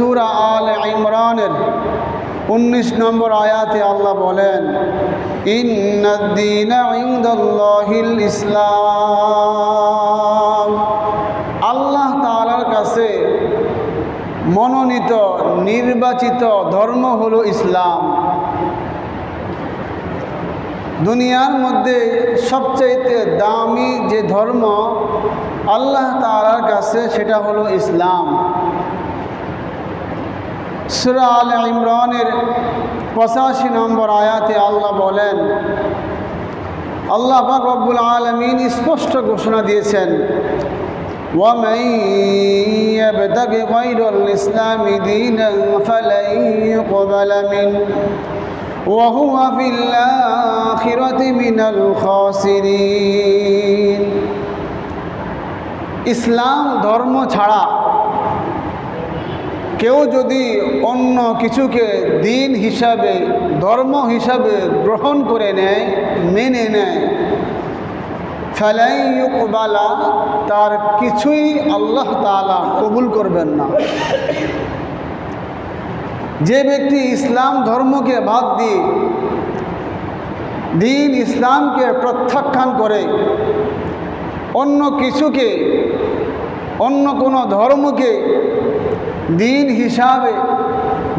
সুরা আল ইমরানের উনিশ নম্বর আয়াতে আল্লাহ বলেন ইসলাম। আল্লাহ তালার কাছে মনোনীত, নির্বাচিত ধর্ম হল ইসলাম। দুনিয়ার মধ্যে সবচাইতে দামি যে ধর্ম আল্লাহ তালার কাছে, সেটা হলো ইসলাম। সুরা আল ইমরানের পঁচাশি নম্বর আয়াতে আল্লাহ বলেন আল্লাহ পাক রব্বুল আলমিন স্পষ্ট ঘোষণা দিয়েছেন ومن يبتغ غير الإسلام دينا فلن يقبل منه وهو في الآخرة من الخاسرين ইসলাম ধর্ম ছাড়া কেউ যদি অন্য কিছুকে দিন হিসাবে, ধর্ম হিসাবে গ্রহণ করে নেয়, মেনে নেয় ফেলাইবালা তার কিছুই আল্লাহ তালা কবুল করবেন না। যে ব্যক্তি ইসলাম ধর্মকে বাদ দিয়ে দিন ইসলামকে প্রত্যাখ্যান করে, অন্য কিছুকে, অন্য কোনো ধর্মকে দিন হিসাবে,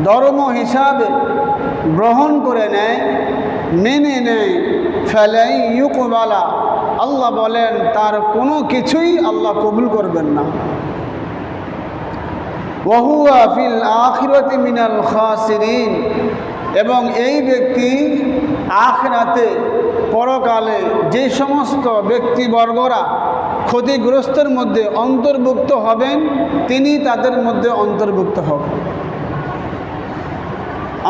ধর্ম হিসাবে গ্রহণ করে নেয়, মেনে নেয়। ফেলাই ইউকবালা, আল্লাহ বলেন, তার কোনো কিছুই আল্লাহ কবুল করবেন না। ওহুয়া ফিল আখিরতি মিনাল খাসিরিন, এবং এই ব্যক্তি আখরাতে পরকালে যে সমস্ত ব্যক্তিবর্গরা ক্ষতিগ্রস্তের মধ্যে অন্তর্ভুক্ত হবেন, তিনি তাদের মধ্যে অন্তর্ভুক্ত হবেন।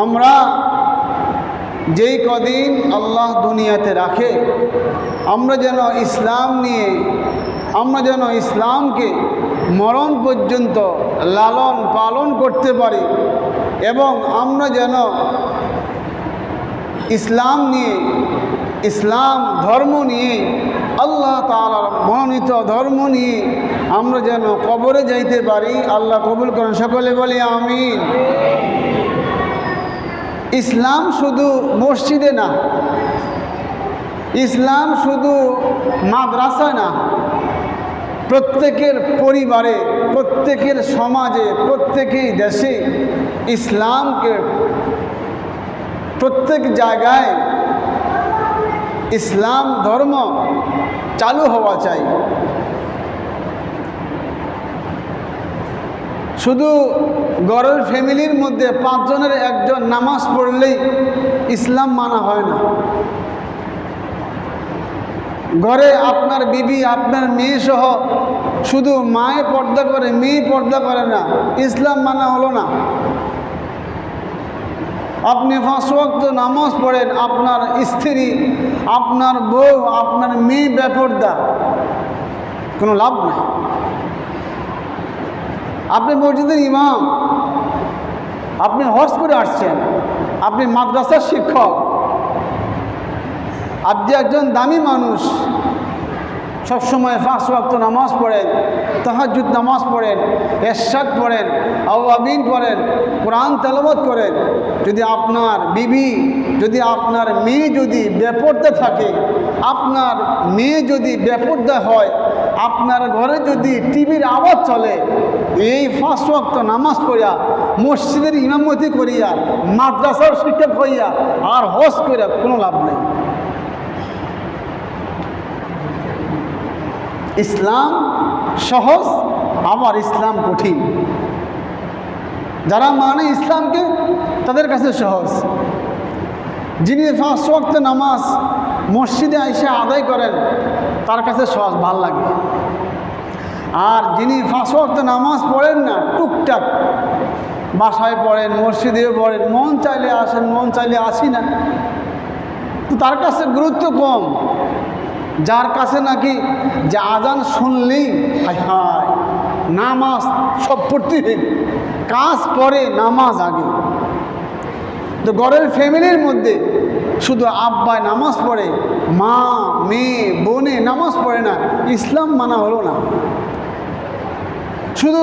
আমরা যেই কদিন আল্লাহ দুনিয়াতে রাখে, আমরা যেন ইসলাম নিয়ে, আমরা যেন ইসলামকে মরণ পর্যন্ত লালন পালন করতে পারি এবং আমরা যেন ইসলাম নিয়ে, ইসলাম ধর্ম নিয়ে আল্লাহ তালার মনোনীত ধর্ম নিয়ে আমরা যেন কবরে যাইতে পারি, আল্লাহ কবুল করেন। সকলে বলি আমিন। ইসলাম শুধু মসজিদে না, ইসলাম শুধু মাদ্রাসায় না, প্রত্যেকের পরিবারে, প্রত্যেকের সমাজে, প্রত্যেকেই দেশে ইসলামকে প্রত্যেক জায়গায় ইসলাম ধর্ম চালু হওয়া চাই শুধু গড়ের ফ্যামিলির মধ্যে পাঁচজনের একজন নামাজ পড়লেই ইসলাম মানা হয় না ঘরে আপনার বিবি আপনার মেয়ে সহ শুধু মায়ে পর্দা করে মেয়ে পর্দা করে না ইসলাম মানা হলো না আপনি পাঁচ ওয়াক্ত নামাজ পড়েন, আপনার স্ত্রী, আপনার বউ, আপনার মেয়ে বেপর্দা। কোনো লাভ নাই। আপনি মসজিদের ইমাম, আপনি হর্স করে আসছেন, আপনি মাদ্রাসার শিক্ষক, আপনি একজন দামি মানুষ সবসময় পাঁচ ওয়াক্ত নামাজ পড়েন তাহাজুদ নামাজ পড়েন, এরশাদ পড়েন, আওয়াবিন পড়েন, কোরআন তেলবত করেন। যদি আপনার বিবি, যদি আপনার মেয়ে যদি বেপর্দা থাকে, আপনার মেয়ে যদি বেপর্দা হয়, আপনার ঘরে যদি টিভির আওয়াজ চলে, এই পাঁচ ওয়াক্ত নামাজ পড়িয়া, মসজিদের ইমামতি করিয়া, মাদ্রাসার শিক্ষক হইয়া, আর হজ করিয়া কোনো লাভ নেই। ইসলাম সহজ আবার ইসলাম কঠিন। যারা মানে ইসলামকে, তাদের কাছে সহজ। যিনি ফার্স্ট ওয়াক্ত নামাজ মসজিদে এসে আদায় করেন, তার কাছে সহজ, ভালো লাগে। আর যিনি ফার্স্ট ওয়াক্ত নামাজ পড়েন না, টুকটাক বাসায় পড়েন মসজিদে পড়েন, মন চাইলে আসেন, মন চাইলে আসি না, তো তার কাছে গুরুত্ব কম। যার কাছে নাকি যে আজান শুনলেই, হায় হায়, নামাজ সব পড়তে কাজ পরে, নামাজ আগে। তো ঘরের ফ্যামিলির মধ্যে শুধু আব্বায় নামাজ পড়ে, মা, মেয়ে, বোনে নামাজ পড়ে না, ইসলাম মানা হলো না। শুধু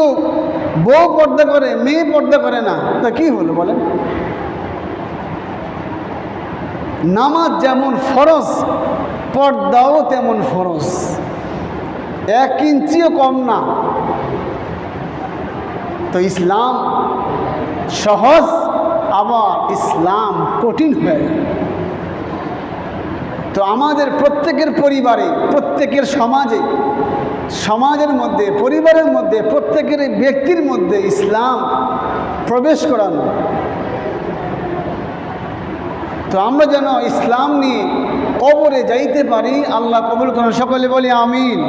বউ পর্দা করে, মেয়ে পর্দা করে না, তা কি হলো বলেন? নামাজ যেমন ফরজ পর্দাও তেমন ফরজ। এক ইঞ্চিও কম না। তো ইসলাম সহজ, আবার ইসলাম কঠিন হয়ে তো আমাদের প্রত্যেকের পরিবারে, প্রত্যেকের সমাজে, সমাজের মধ্যে, পরিবারের মধ্যে, প্রত্যেকের ব্যক্তির মধ্যে ইসলাম প্রবেশ করানো। তো আমরা যেন ইসলাম নিয়ে কবরে যাইতে পারি, আল্লাহ কবুল করেন। সকলে বলি আমিন।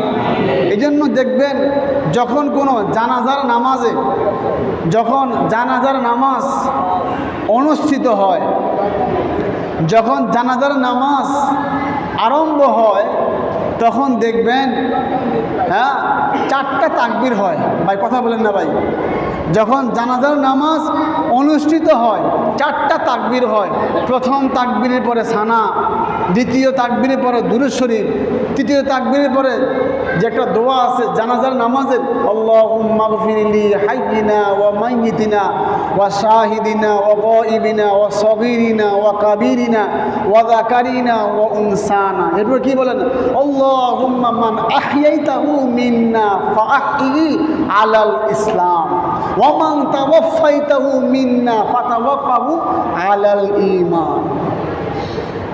এই জন্য দেখবেন, যখন কোনো জানাজার নামাজে, যখন জানাজার নামাজ অনুষ্ঠিত হয়, যখন জানাজার নামাজ আরম্ভ হয়, তখন দেখবেন হ্যাঁ চারটা তাকবির হয়। ভাই, কথা বলেন না ভাই। যখন জানাজার নামাজ অনুষ্ঠিত হয়, চারটা তাকবির হয়। প্রথম তাকবিরের পরে সানা, দ্বিতীয় তাকবিরের পরে দুরুদ শরীফ, তৃতীয় তাকবিরের পরে যে একটা দোয়া আছে, জানাজার নামাজের আল্লাহ মাগফিরিলি হাইয়িনা ওয়া মাইয়িতিনা ওয়া শাহিদিনা ওয়া গাইবিনা ওয়া সগীরিনা ওয়া কাবীরিনা ওয়া যাকারিনা ওয়া উনসানা। এরপর কি বলেন? আল্লাহুম্মা মান আহইয়াইতাহু মিন্না ফাআহইহি আলাল ইসলাম। ওয়া তাওয়াফাইতাহু মিন্না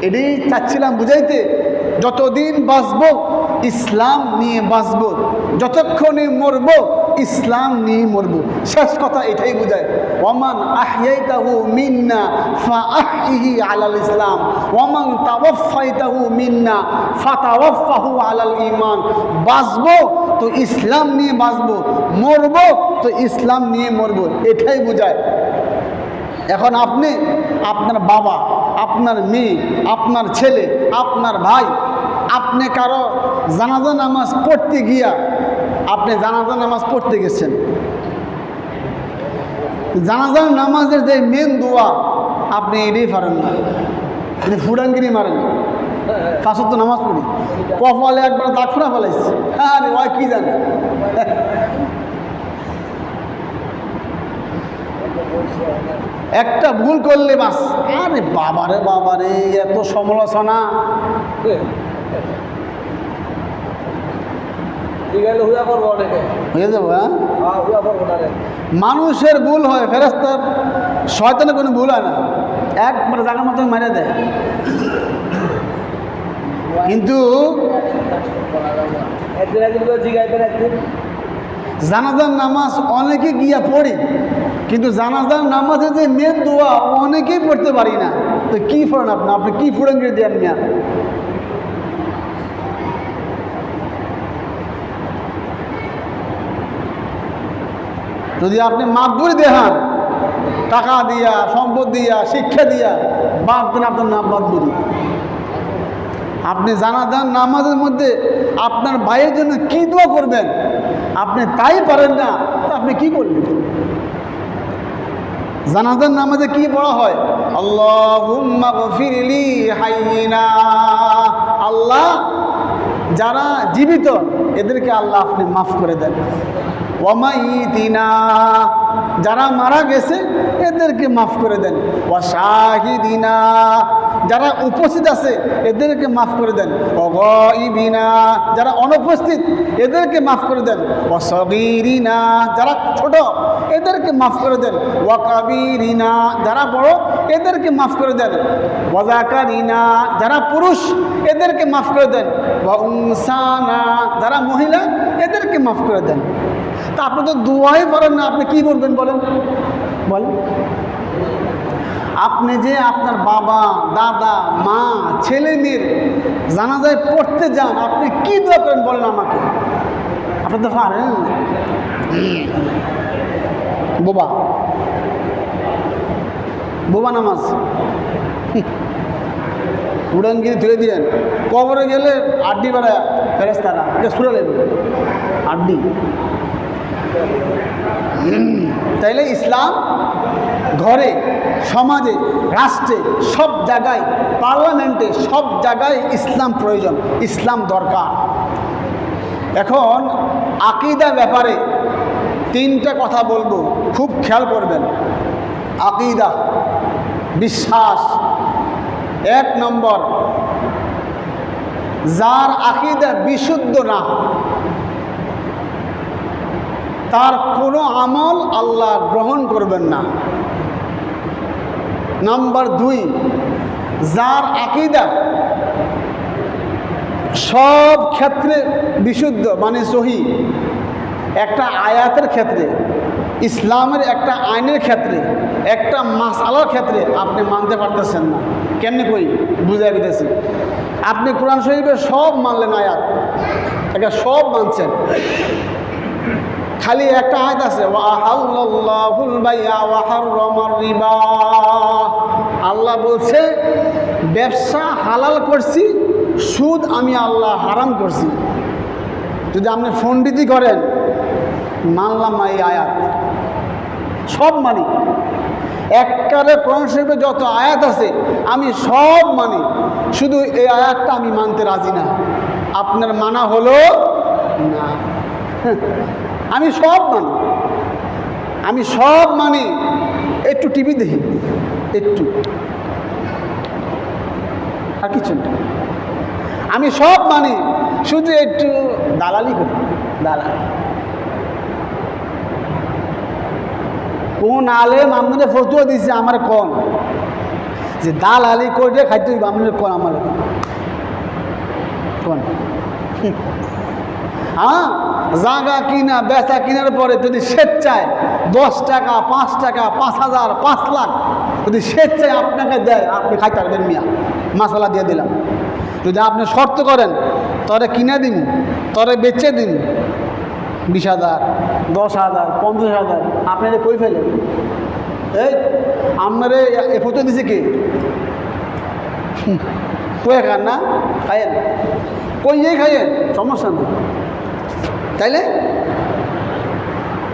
এটাই চাচ্ছিলাম বুঝাইতে, যতদিন বাঁচব, ইসলাম নিয়ে বাঁচব, যতক্ষণে মরব, ইসলাম নিয়ে মরব। শেষ কথা এটাই বোঝায়। ওমান আহিয়াইতাহু মিন্না ফা আহিহি আলাল ইসলাম। ওমান তাওয়াফাইতাহু মিন্না ফা তাওয়াফাহু আলাল ইমান বাঁচব তো ইসলাম নিয়ে বাঁচব মরব তো ইসলাম নিয়ে মরব, এটাই বোঝায়। এখন আপনি, আপনার বাবা, আপনার মেয়ে, আপনার ছেলে, আপনার ভাই, আপনি কারও জানাজা নামাজ পড়তে গিয়া আপনি জানাজা নামাজ পড়তে গেছেন। জানাজার নামাজের যে মেন দোয়া, আপনি এটাই পারেন না। আপনি ফুডাঙ্গিরি মারেন। পাঁচত নামাজ পড়ি। কপালে একবার দাগ ফোড়া ফেলাইছে। আরে ওই কি জানে? একটা ভুল করলে বাস। আরে বাবারে বাবারে এত সমালোচনা। হুয়া হয়ে মানুষের ভুল হয় ফেরাস্তার শয়তানের কোনো ভুল হয় না। একবার জায়গা মতন মেরে দেয়। কিন্তু জানাজার নামাজ অনেকে গিয়া পড়ি। কিন্তু জানাজার নামাজে যে মেন দোয়া অনেকেই পড়তে পারি না। তো কী ফোড়েন আপনি? আপনি কী দিয়ে দেন মিয়া যদি আপনি মাপবুরি দেখান, টাকা দিয়া, সম্পদ দিয়া, শিক্ষা দিয়া, বাদ দেন আপনার নাম মাপবুরি আপনি জানাজান নামাজের মধ্যে আপনার ভাইয়ের জন্য কি দোয়া করবেন? আপনি তাই পারেন না আপনি কি করবেন? জানাজার নামাজে কি পড়া হয়? আল্লাহ আল্লাহ যারা জীবিত, এদেরকে আল্লাহ আপনি মাফ করে দেন। ওয়ামাইতিনা যারা মারা গেছে, এদেরকে মাফ করে দেন। ওয়াশাহিদিনা যারা উপস্থিত আছে, এদেরকে মাফ করে দেন। অগইবিনা, যারা অনুপস্থিত, এদেরকে মাফ করে দেন। অসগিরিনা, যারা ছোট, এদেরকে মাফ করে দেন। ওয়াকাবিরিনা, যারা বড়, এদেরকে মাফ করে দেন। ওয়াজাকারিনা, যারা পুরুষ, এদেরকে মাফ করে দেন। ওয়াউনসানা, যারা মহিলা, এদেরকে মাফ করে দেন। তা আপনি তো দোয়াই পারেন না, আপনি কি করবেন বলেন? বলেন। আপনি যে আপনার বাবা, দাদা, মা, ছেলে মেয়ের জানাজায় পড়তে যান, আপনি কি দোয়া করেন বলেন আমাকে? আপনি তো পারেন বোবা। বোবা নামাজ। উড়ানগিরি তুলে দিলেন কবরে গেলে আড্ডি বেড়ায় ফেরেস্তারা এটা সুরে আড্ডি। তাইলে ইসলাম ঘরে, সমাজে, রাষ্ট্রে, সব জায়গায়, পার্লামেন্টে, সব জায়গায় ইসলাম প্রয়োজন, ইসলাম দরকার। এখন আকিদা ব্যাপারে তিনটা কথা বলব, খুব খেয়াল করবেন। আকিদা, বিশ্বাস। এক নম্বর, যার আকিদা বিশুদ্ধ না, তার কোনো আমল আল্লাহ গ্রহণ করবেন না। নাম্বার দুই, যার আকিদা সব ক্ষেত্রে বিশুদ্ধ মানে সহি। একটা আয়াতের ক্ষেত্রে, ইসলামের একটা আইনের ক্ষেত্রে, একটা মাসালার ক্ষেত্রে আপনি মানতে পারতেছেন না। কেমনি কই বুঝে দিতেছি। আপনি কোরআন শরীফের সব মানলেন আয়াত। এটা সব মানছেন। খালি একটা আয়াত আছে আল্লাহ বলছে, ব্যবসা হালাল করছি, সুদ আমি আল্লাহ হারাম করছি। যদি আপনি ফন্ডিতি করেন, মানলাম না এই আয়াত। সব মানি। এককারে শরীফে যত আয়াত আছে, আমি সব মানি। শুধু এই আয়াতটা আমি মানতে রাজি না। আপনার মানা হলো না। আমি সব মানি। আমি সব মানি। একটু টিভি দেখি। একটু। আর কিছু আমি সব মানি। শুধু একটু দালালি করি। দালালি। কোন আলেম আপনাদের ফতুয়া দিছে আমার কম যে দালালি করে খাইতে হইব কোন আমার কোন? হ্যাঁ? জাগা কিনা, বেচা কিনার পরে যদি স্বেচ্ছায় দশ টাকা, পাঁচ টাকা, পাঁচ হাজার, পাঁচ লাখ যদি স্বেচ্ছায় আপনাকে দেয়, আপনি খাইতে পারবেন মিয়া। মশলা দিয়ে দিলাম। যদি আপনি শর্ত করেন, তরে কিনে দিন, তরে বেচে দিন, বিশ হাজার, দশ হাজার, পঞ্চাশ হাজার আপনি এটা কই ফেলেন এই, আপনারে এ ফটো দিছে কি? কয়ে খান না? খাইয়েন কইয়েই খাইয়েন সমস্যা নেই। তাইলে?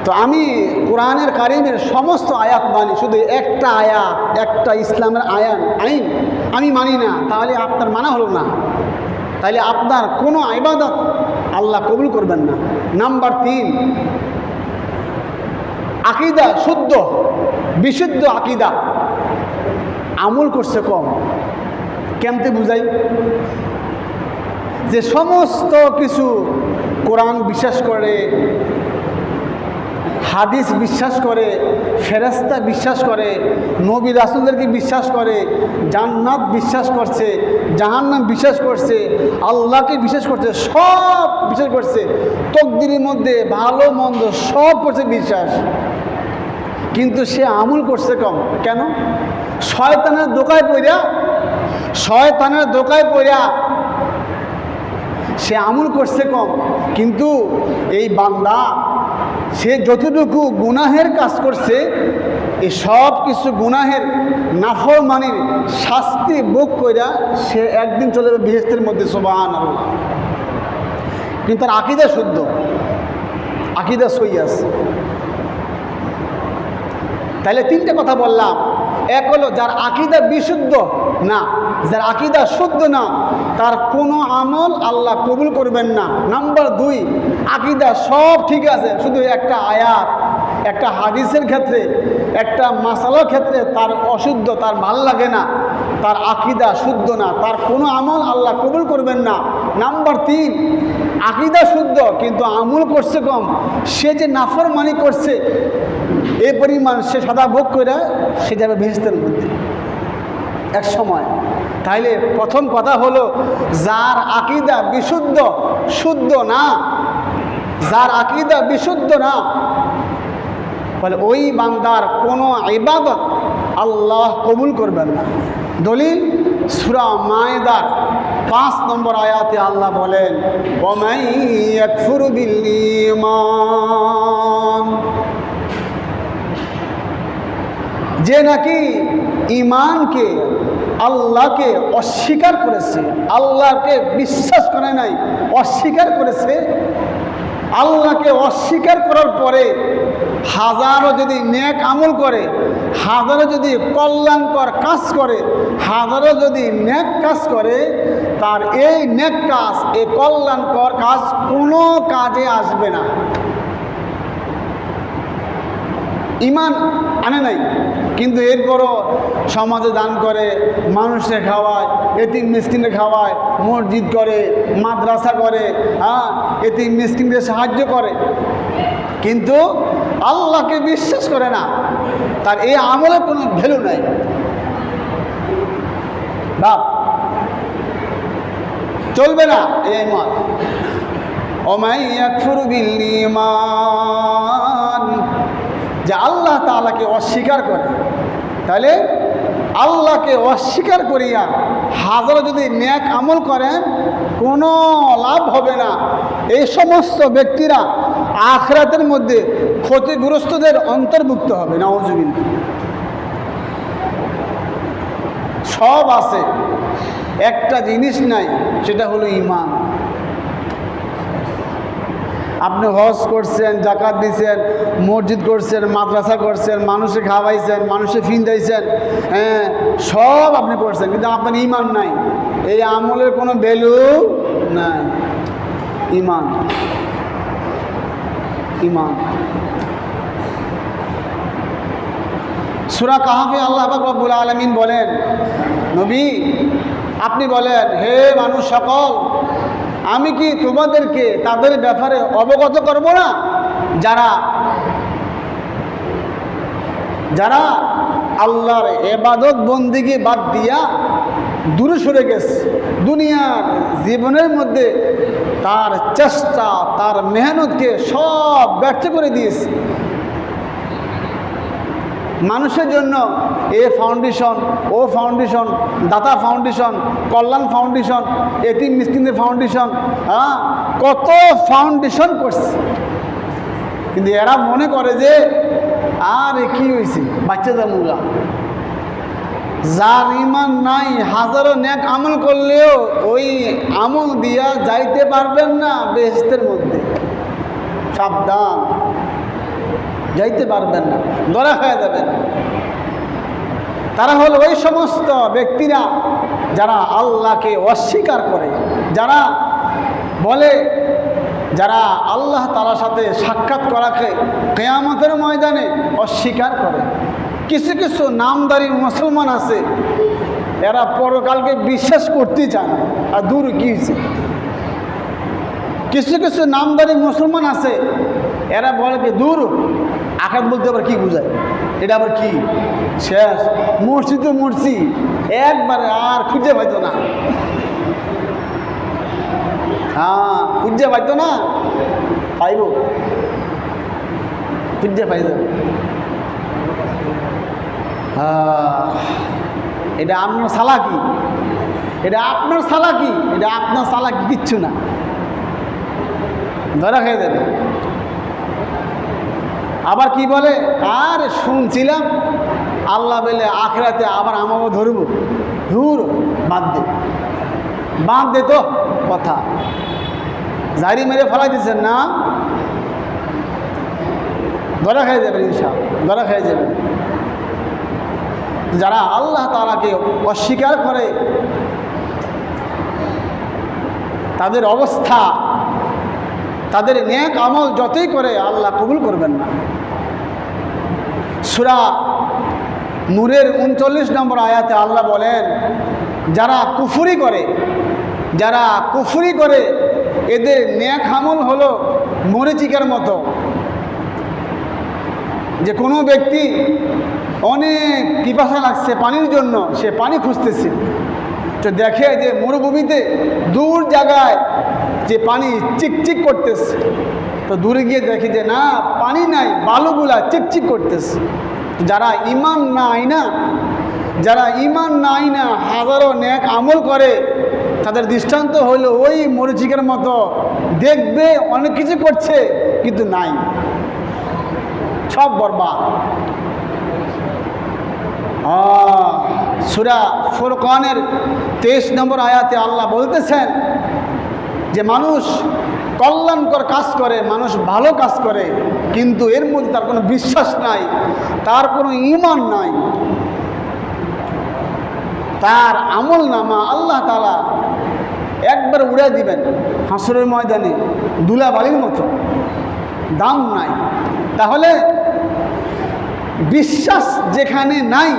তো আমি কোরআনের কারিমের সমস্ত আয়াত মানি, শুধু একটা আয়াত, একটা ইসলামের আয়ান, আইন আমি মানি না, তাহলে আপনার মানা হলো না। তাহলে আপনার কোনো ইবাদত আল্লাহ কবুল করবেন না। নাম্বার তিন, আকিদা শুদ্ধ, বিশুদ্ধ আকিদা। আমল করছে কম। কেমতে বুঝাই? যে সমস্ত কিছু কোরআন বিশ্বাস করে, হাদিস বিশ্বাস করে ফেরাস্তা বিশ্বাস করে, নবী রাসুলদেরকে বিশ্বাস করে, জান্নাত বিশ্বাস করছে, জাহান্নাম বিশ্বাস করছে, আল্লাহকে বিশ্বাস করছে, সব বিশ্বাস করছে, তকদিরের মধ্যে ভালো, মন্দ সব করছে বিশ্বাস। কিন্তু সে আমল করছে কম। কেন? শয়তানের দোকায় পড়িয়া শয়তানের দোকায় পড়িয়া সে আমল করছে কম, কিন্তু এই বান্দা, সে যতটুকু গুনাহের কাজ করছে এই সব কিছু গুনাহের নাফরমানির শাস্তি ভোগ কইরা সে একদিন চলে যাবে বিহেস্তের মধ্যে সোবাহান কিন্তু তার আকিদা শুদ্ধ, আকিদা সইয়াস তাহলে তিনটে কথা বললাম। এক হলো, যার আকিদা বিশুদ্ধ, না যার আকিদা শুদ্ধ না, তার কোনো আমল আল্লাহ কবুল করবেন না। নাম্বার দুই, আকিদা সব ঠিক আছে, শুধু একটা আয়াত, একটা হাদিসের ক্ষেত্রে, একটা মাসালার ক্ষেত্রে তার অশুদ্ধ, তার ভালো লাগে না, তার আকিদা শুদ্ধ না, তার কোনো আমল আল্লাহ কবুল করবেন না। নাম্বার তিন, আকিদা শুদ্ধ, কিন্তু আমল করছে কম, সে যে নাফরমানি করছে, এ পরিমাণ সে সাদা ভোগ করে সে যাবে ভেস্তের মধ্যে। এক সময়। তাইলে প্রথম কথা হলো, যার আকিদা বিশুদ্ধ, শুদ্ধ না, যার আকিদা বিশুদ্ধ না বলে ওই বান্দার কোনো ইবাদত আল্লাহ কবুল করবেন না। দলিল, সুরা মায়দার পাঁচ নম্বর আয়াতে আল্লাহ বলেন যে নাকি ইমানকে আল্লাহকে অস্বীকার করেছে, আল্লাহকে বিশ্বাস করে নাই, অস্বীকার করেছে। আল্লাহকে অস্বীকার করার পরে হাজারো যদি নেক আমল করে, হাজারো যদি কল্যাণকর কাজ করে, হাজারো যদি নেক কাজ করে, তার এই নেক কাজ, এই কল্যাণকর কাজ কোনো কাজে আসবে না। ইমান আনে নাই। কিন্তু এরপরও সমাজে দান করে মানুষে খাওয়ায়, এতিম মিসকিনে খাওয়ায়, মসজিদ করে, মাদ্রাসা করে হ্যাঁ এতিম মিসকিনদের সাহায্য করে। কিন্তু আল্লাহকে বিশ্বাস করে না। তার এই আমলে কোনো ভ্যালু নাই। বাপ, চলবে না এই মত। ওমাই ইয়াকফুরু বিল ঈমান যে আল্লাহ তাআলাকে অস্বীকার করে। তাহলে আল্লাহকে অস্বীকার করিয়া হাজারো যদি ন্যাক আমল করেন, কোনো লাভ হবে না। এই সমস্ত ব্যক্তিরা আখরাতের মধ্যে ক্ষতিগ্রস্তদের অন্তর্ভুক্ত হবে না নওয়াজুবিল্লা সব আছে। একটা জিনিস নাই, সেটা হলো ইমান আপনি হজ করছেন জাকাত দিছেন, মসজিদ করছেন, মাদ্রাসা করছেন, মানুষে খাওয়াইছেন, মানুষে ফিন্দাইছেন হ্যাঁ সব আপনি করছেন, কিন্তু আপনার ইমান নাই। এই আমলের কোনো ভ্যালু নাই। ইমান। ইমান। সুরা কাহাফে আল্লাহ রব্বুল আলমিন বলেন, নবী, আপনি বলেন, হে মানুষ সকল আমি কি তোমাদেরকে তাদের ব্যাপারে অবগত করব না? যারা যারা আল্লাহর এবাদত বন্দিকে বাদ দিয়া দূরে সরে গেছে, দুনিয়ার জীবনের মধ্যে তার চেষ্টা, তার মেহনতকে সব ব্যর্থ করে দিয়েছে। মানুষের জন্য এ ফাউন্ডেশন ও ফাউন্ডেশন দাতা ফাউন্ডেশন কল্যাণ ফাউন্ডেশন এটি মিসকিনের ফাউন্ডেশন হ্যাঁ? কত ফাউন্ডেশন করছে। কিন্তু এরা মনে করে যে, আর কী হয়েছে বাচ্চাদের জামুগা যার ইমান নাই, হাজারো ন্যাক আমল করলেও ওই আমল দিয়া যাইতে পারবেন না বেহেস্তের মধ্যে। সাবধান। যাইতে পারবেন না, ধরা হয়ে যাবেন তারা হল ওই সমস্ত ব্যক্তিরা যারা আল্লাহকে অস্বীকার করে, যারা বলে, যারা আল্লাহ তালার সাথে সাক্ষাৎ করাকে কেয়ামতের ময়দানে অস্বীকার করে। কিছু কিছু নামদারি মুসলমান আছে, এরা পরকালকে বিশ্বাস করতে চায় আর দূর কী হয়েছে? কিছু কিছু নামদারি মুসলমান আছে, এরা বলে কি দূর আঘাত বলতে আবার কি বোঝায়? এটা আবার কি? শেষ। মরছি তো মরছি একবারে আর খুঁজে পাইতো না। হ্যাঁ খুঁজে পাইতো না। পাইব। খুঁজে পাইত হ্যাঁ। এটা আপনার সালাকি। এটা আপনার সালাকি। এটা আপনার সালাকি কিচ্ছু না। ধরা খেয়ে দেবে। আবার কি বলে? আর শুনছিলাম, আল্লাহ বলে, আখরাতে আবার আমাকে ধরব। ধুর, বাদ দে। বাদ দে তো, কথা। জারি মেরে ফেলাই দিচ্ছেন না? ধরা খেয়ে যাবেন ইনশাল ধরা খেয়ে যাবেন। যারা আল্লাহ তালাকে অস্বীকার করে, তাদের অবস্থা তাদের নেক আমল যতই করে, আল্লাহ কবুল করবেন না। সুরা নূরের উনচল্লিশ নম্বর আয়াতে আল্লাহ বলেন, যারা কুফুরি করে, যারা কুফুরি করে, এদের ন্যাক আমল হলো মরিচিকার মতো। যে কোনো ব্যক্তি অনেক পিপাসা লাগছে পানির জন্য, সে পানি খুঁজতেছে। তো দেখে যে মরুভূমিতে দূর জায়গায় যে পানি চিকচিক করতেছে। তো দূরে গিয়ে দেখি যে, না, পানি নাই, বালুগুলা চিকচিক করতেছে। যারা ইমান নাই না যারা ইমান নাই না হাজারো ন্যাক আমল করে, তাদের দৃষ্টান্ত হলো ওই মরিচিকের মতো। দেখবে অনেক কিছু করছে, কিন্তু নাই। সব বরবাদ। সুরা ফুরকানের তেইশ নম্বর আয়াতে আল্লাহ বলতেছেন যে মানুষ কল্যাণকর কাজ করে, মানুষ ভালো কাজ করে, কিন্তু এর মধ্যে তার কোনো বিশ্বাস নাই, তার কোনো ইমান নাই। তার আমল নামা আল্লাহ তালা একবার উড়ে দিবেন, হাসরের ময়দানে দুলাবালির মতো। দাম নাই। তাহলে বিশ্বাস যেখানে নাই,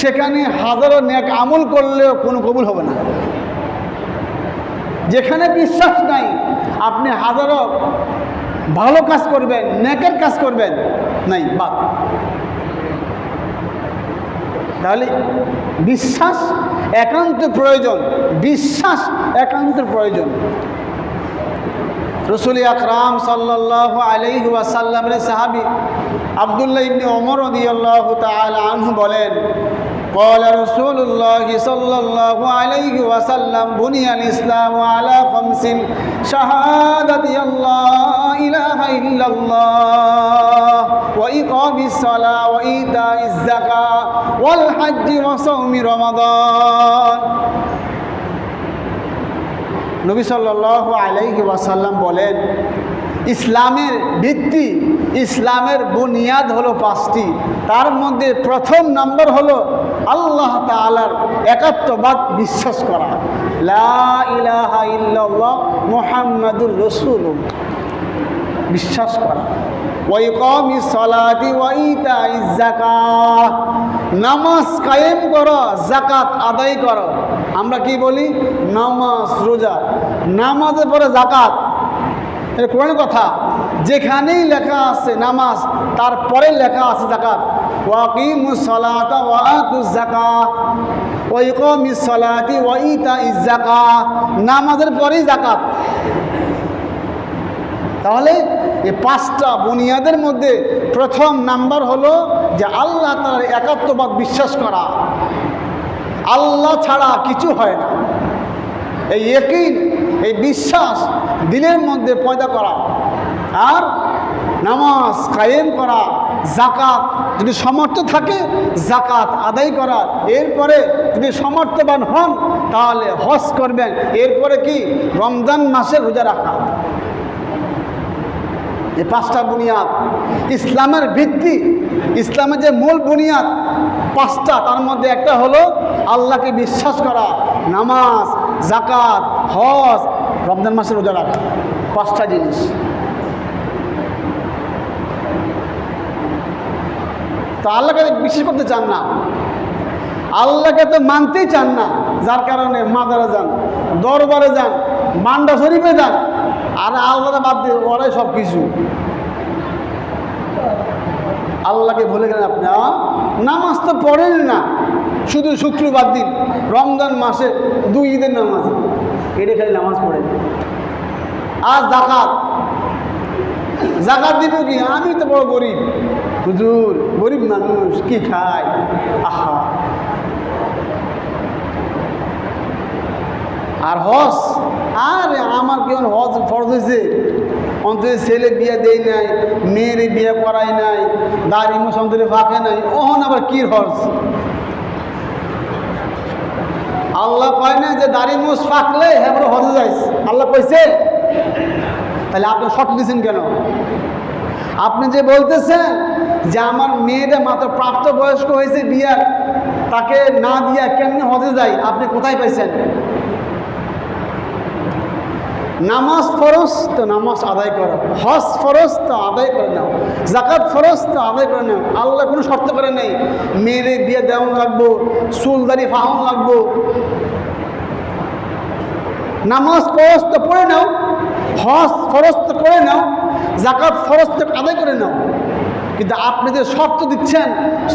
সেখানে হাজারো ন্যাক আমল করলেও কোনো কবুল হবে না। যেখানে বিশ্বাস নাই, আপনি হাজারো ভালো কাজ করবেন, নেকের কাজ করবেন, নাই, বাদ। তাহলে বিশ্বাস একান্ত প্রয়োজন, বিশ্বাস একান্ত প্রয়োজন। রসুল আকরাম সাল্লাহ ওয়াসাল্লামের সাহাবি আবদুল্লাহ ইবনে ওমর রাদিয়াল্লাহু তাআলা আনহু বলেন قال رسول الله صلى الله عليه وسلم بني الإسلام على خمس شهادة الله إله إلا الله وإقام الصلاة وإيتاء الزكاة والحج وصوم رمضان নবী সাল্লাহ আলাইহি ওয়াসাল্লাম বলেন ইসলামের ভিত্তি ইসলামের বুনিয়াদ হলো পাঁচটি তার মধ্যে প্রথম নম্বর হলো আল্লাহ তালার একাত্মবাদ বিশ্বাস করা। মুহাম্মাদুর রসুল বিশ্বাস করা। জাকাত নামাজ কায়েম করো জাকাত আদায় করো। আমরা কি বলি? নামাজ, রোজা। নামাজের পরে জাকাত এটা কথা। যেখানেই লেখা আছে নামাজ, তারপরে লেখা আছে জাকাত ওয়াইতা জাকাত নামাজের পরেই জাকাত তাহলে এই পাঁচটা বুনিয়াদের মধ্যে প্রথম নাম্বার হলো যে আল্লাহ তার একাত্মবাদ বিশ্বাস করা। আল্লাহ ছাড়া কিছু হয় না। এই একই এই বিশ্বাস দিলের মধ্যে পয়দা করা। আর নামাজ কায়েম করা জাকাত যদি সমর্থ থাকে জাকাত আদায় করা। এরপরে যদি সমর্থবান হন, তাহলে হজ করবেন। এরপরে কি? রমজান মাসে রোজা রাখা। এই পাঁচটা বুনিয়াদ। ইসলামের ভিত্তি, ইসলামের যে মূল বুনিয়াদ, পাঁচটা। তার মধ্যে একটা হলো আল্লাহকে বিশ্বাস করা, নামাজ জাকাত হজ, রমজান মাসে রোজা রাখা। পাঁচটা জিনিস। তো আল্লাহকে বিশ্বাস করতে চান না। আল্লাহকে তো মানতেই চান না, যার কারণে মাদারে যান, দরবারে যান, মান্ডা শরীফে যান, আর আল্লাহটা বাদ দিয়ে ওরাই সব কিছু আল্লাহকে ভুলে গেলেন আপনি? নামাজ তো পড়েন না, শুধু শুক্রবার দিন, রমজান মাসে দুই ঈদের নামাজ। এটা খালি নামাজ পড়েন। আর জাকাত জাকাত দিব কি? আমি তো বড় গরিব। হুজুর, গরিব মানুষ কি খায়? আহা। আর হস আরে আমার কেমন হজ ফরজ হয়েছে? অন্তত ছেলে বিয়ে দেয় নাই, মেয়ের বিয়ে করাই নাই, দাড়ি মুছ অন্তরে ফাঁকে নাই, ওহন আবার কি হজ? আল্লাহ কয় না যে দাড়ি মুছ ফাঁকলে হ্যাঁ হজে যাইস। আল্লাহ কইছে? তাহলে আপনি শর্ট দিয়েছেন কেন? আপনি যে বলতেছেন যে আমার মেয়েটা মাত্র প্রাপ্তবয়স্ক হয়েছে বিয়ার তাকে না দিয়া কেমনি হজে যাই আপনি কোথায় পাইছেন? নামাজ ফরজ তো নামাজ আদায় করো। হজ ফরজ তো আদায় করে নাও। জাকাত ফরজ তো আদায় করে নাও। আল্লাহ কোনো শর্ত করে নেই। মেয়েরে বিয়ে দেওয়ান লাগবো চুলদারি ফাহান লাগবো। নামাজ ফরজ তো পড়ে নাও। হজ ফরজ তো করে নাও। জাকাত ফরজ তো আদায় করে নাও। কিন্তু আপনি যে শর্ত দিচ্ছেন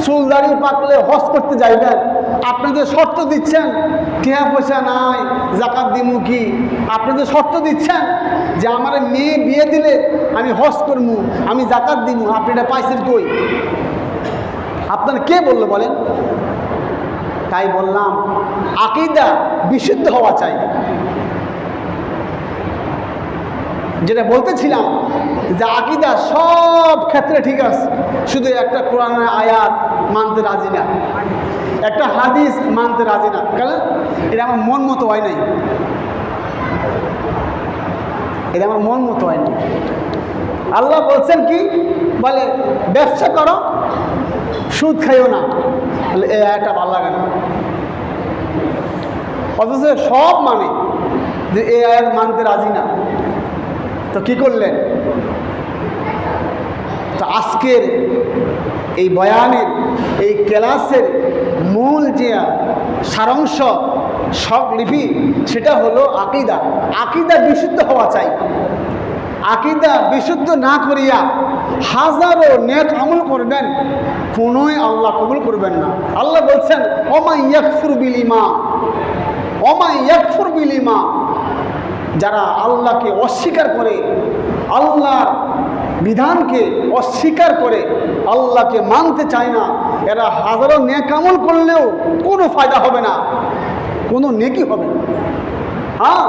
চুলদারি পাকলে হজ করতে যাইবেন, আপনি যে শর্ত দিচ্ছেন কেয়া পয়সা নাই, জাকাত দিমু কি? আপনি যে শর্ত দিচ্ছেন যে আমার মেয়ে বিয়ে দিলে আমি হজ করব আমি জাকাত দিমু, আপনি এটা পাইছেন কই? আপনার কে বলল বলেন? তাই বললাম, আকিদা বিশুদ্ধ হওয়া চাই। যেটা বলতেছিলাম যে আকিদা সব ক্ষেত্রে ঠিক আছে, শুধু একটা কোরআনের আয়াত মানতে রাজি না, একটা হাদিস মানতে রাজি না, কেন? এটা আমার মন মতো হয় নাই। এটা আমার মন মতো হয় নাই। আল্লাহ বলছেন কি? বলে, ব্যবসা করো, সুদ খাইও না। এ একটা ভালো লাগে না। অথচ সব মানে যে এ আয়াত মানতে রাজি না। তো কি করলেন? আজকের এই বয়ানের, এই ক্লাসের মূল যে সারাংশ লিপি সেটা হলো আকিদা। আকিদা বিশুদ্ধ হওয়া চাই। আকিদা বিশুদ্ধ না করিয়া হাজারো নেক আমল করবেন, কোনোই আল্লাহ কবুল করবেন না। আল্লাহ বলছেন ওমা ইয়াকফুর বিল ইমা ইয়াকফুর বিল যারা আল্লাহকে অস্বীকার করে, আল্লাহর বিধানকে অস্বীকার করে আল্লাহকে মানতে চায় না, এরা হাজারো নেকামল করলেও কোনো ফায়দা হবে না, কোনো নেকি হবে না। হ্যাঁ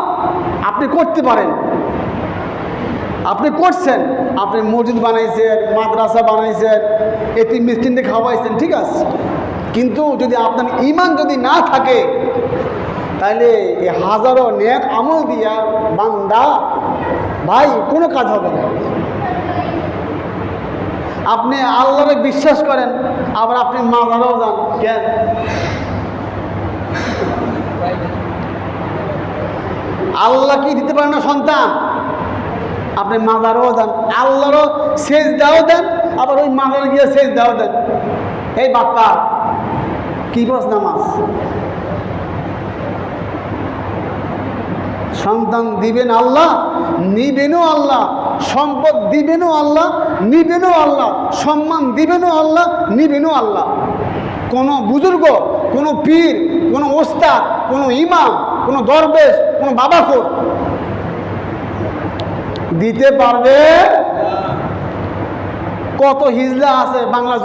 আপনি করতে পারেন। আপনি করছেন, আপনি মসজিদ বানাইছেন, মাদ্রাসা বানাইছেন এটি মিষ্টিনকে খাওয়াইছেন, ঠিক আছে। কিন্তু যদি আপনার ইমান যদি না থাকে, তাহলে এ হাজারো নেক আমল দিয়া বান্দা, ভাই, কোনো কাজ হবে না। আপনি আল্লাহরে বিশ্বাস করেন, আবার আপনি মাজারও যান। কেন? আল্লাহ কি দিতে পারেন না সন্তান? আপনি মাজারও যান, আল্লাহরও সেচ দাও দেন, আবার ওই মাজারে গিয়ে সেচ দাও দেন। এই বাপ্পা, কি বস নামাজ? সন্তান দিবেন আল্লাহ, নিবেনও আল্লাহ, সম্পদ দিবেনও আল্লাহ নিবেনও আল্লাহ, সম্মান দিবেনও আল্লাহ নিবেনও আল্লাহ। কোনো বুজুর্গ, কোনো পীর, কোনো ওস্তাদ, কোনো ইমাম, কোনো দরবেশ, কোনো বাবাখোর দিতে পারবে? কত হিজলা আছে বাংলা